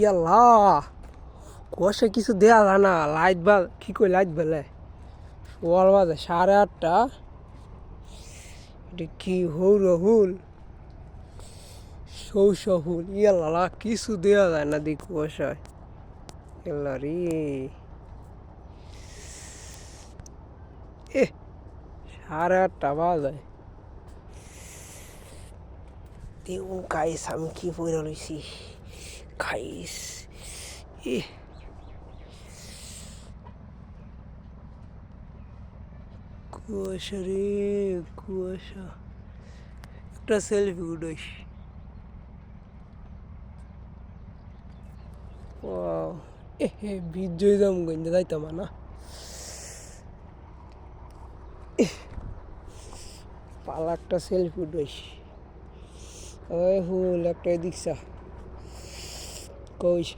ইয়াল্লা কুয়াশা কিছু দেয়া যায় না, লাইট বা কি কই লাইট বেলে ওয়াল বাজে সাড়ে আটটা। এটা কি হৌর হুল? সৌসহুল ইয়াল্লা কিছু দেয়া যায় না দি কুয়াশায় ইয়াল্লা রে। এ সাড়ে আটটা বাজায় দেখুন গাইস, আমি কি পড়ে রয়েছি গাইস এ কুয়াশা রে কুয়াশা। একটা সেলফি উঠাইস। ওয়াও এ বিজয় দাম গঞ্জে যাইতাম না। পালা একটা সেলফি উঠাইস। ওই হুল একটা দিকসা কইস।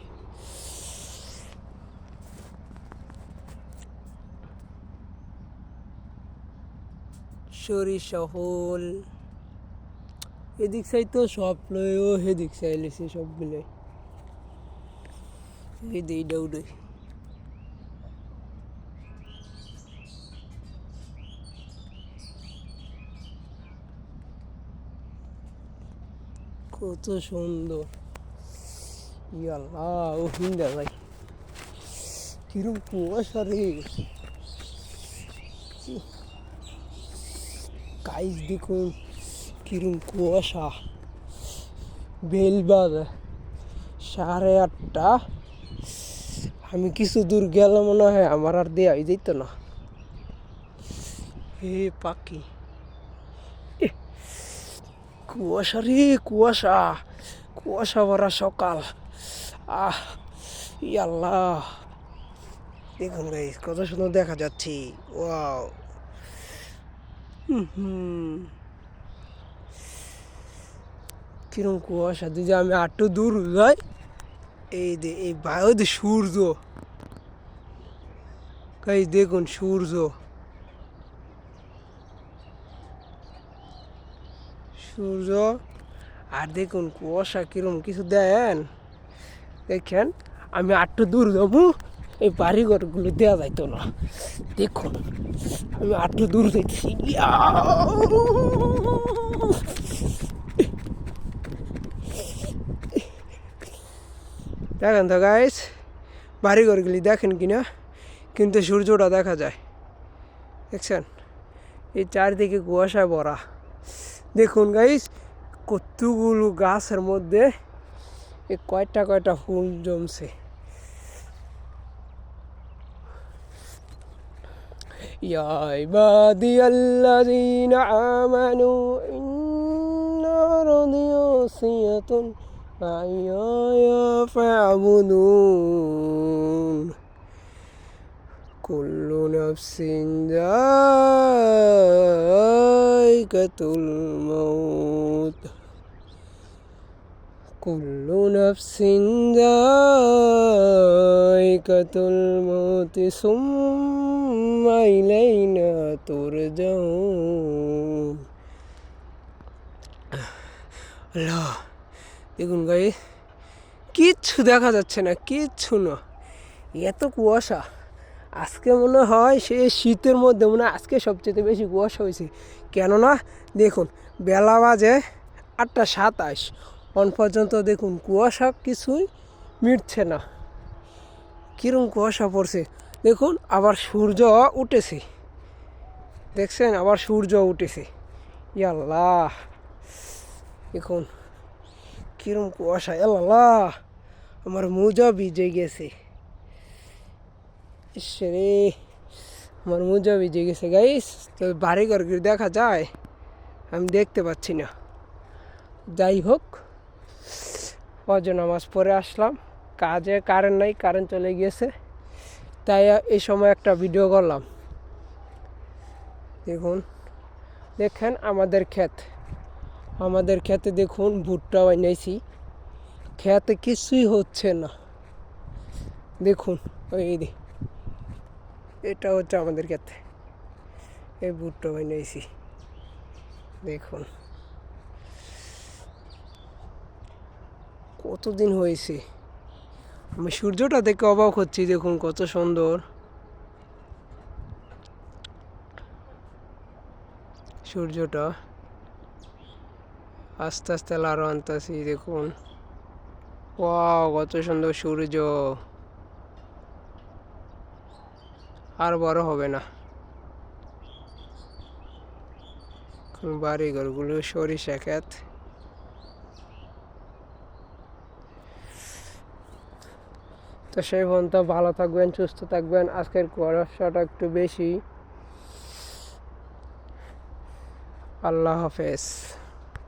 সরিষা এদিক সাই তো সব লয় ও হেদিক সাই লিছে সবগুলো এই কত সুন্দর। ইয়াল্লা ও হিন্দা ভাই কিরম কুয়াশা রে গাইজ দেখুন কিরম কুয়াশা বেল বাজে সাড়ে আটটা আমি কিছু দূর গেলে মনে হয় আমার আর দেয়াই যেত না হে পাখি কুয়াশা রে কুয়াশা কুয়াশা ভরা সকাল আহ ইয়াল্লাহ দেখুন গাইস কত সুন্দর দেখা যাচ্ছে। ওয়াও হুম কিরম কুয়াশা। দিদি আমি আটটু দূর যাই এই দে এই বায়ু দে সূর্য। গাইস দেখুন সূর্য। সূর্য। আর দেখুন কুয়াশা কিরম, কিছু দেন? দেখেন, আমি আটটু দূর যাব, এই বাড়িঘরগুলো দেওয়া যাইতো না। দেখুন, আমি আটটু দূর দেখছি দেখেন তো গাইস বাড়িঘরগুলি দেখেন কিনা কিন্তু সূর্যটা দেখা যায়। দেখছেন? এই চারদিকে কুয়াশায় ভরা। দেখুন গাইস কতগুলো গাছের মধ্যে এ কয়টা কয়টা ফুল জমছে يا عبادي الذين آمنوا إن أرضي واسعة فإياي فاعبدون كل نفس ذائقة الموت كل نفس ذائقة الموت ثم إلينا ترجعون আল্লাহ দেখুন গাই কিচ্ছু দেখা যাচ্ছে না কিচ্ছু না এত কুয়াশা আজকে মনে হয় সে শীতের মধ্যে মনে হয় আজকে সবচেয়ে বেশি কুয়াশা হয়েছে কেননা দেখুন বেলা বাজে আটটা সাতাশ অন পর্যন্ত দেখুন, কুয়াশা কিছুই মিটছে না। কীরকম কুয়াশা পড়ছে। দেখুন, আবার সূর্য উঠেছে। দেখছেন, আবার সূর্য উঠেছে। ইয়াল্লাহ! দেখুন কীরকম কুয়াশা আল্লাহ আমার মোজা ভিজে গেছে ইসরে আমার মোজা ভিজে গেছে গাইস তো বাড়ি ঘর দেখা যায়? আমি দেখতে পাচ্ছি না। যাই হোক। অজ নামাজ পড়ে আসলাম। কাজে কারেন্ট নাই, কারেন্ট চলে গিয়েছে। তাই এই সময় একটা ভিডিও করলাম। দেখুন, দেখেন আমাদের ক্ষেত। আমাদের ক্ষেতে দেখুন, ভুট্টা বানিয়েছি। খেতে কিছুই হচ্ছে না। দেখুন, ওই দে এটা হচ্ছে আমাদের ক্ষেতে। এই ভুট্টা বানিয়েছি। দেখুন। কতদিন হয়েছে? আমি সূর্যটা দেখে অবাক হচ্ছি, দেখুন কত সুন্দর। সূর্যটা আস্তে আস্তে লারো আনতেছি, দেখুন। কত সুন্দর সূর্য। আর বড় হবে না। বাড়ি ঘরগুলো সরিষা ক্ষেত। তো সেই পর্যন্ত ভালো থাকবেন সুস্থ থাকবেন। আজকের কুয়াশাটা একটু বেশি। আল্লাহ হাফেজ।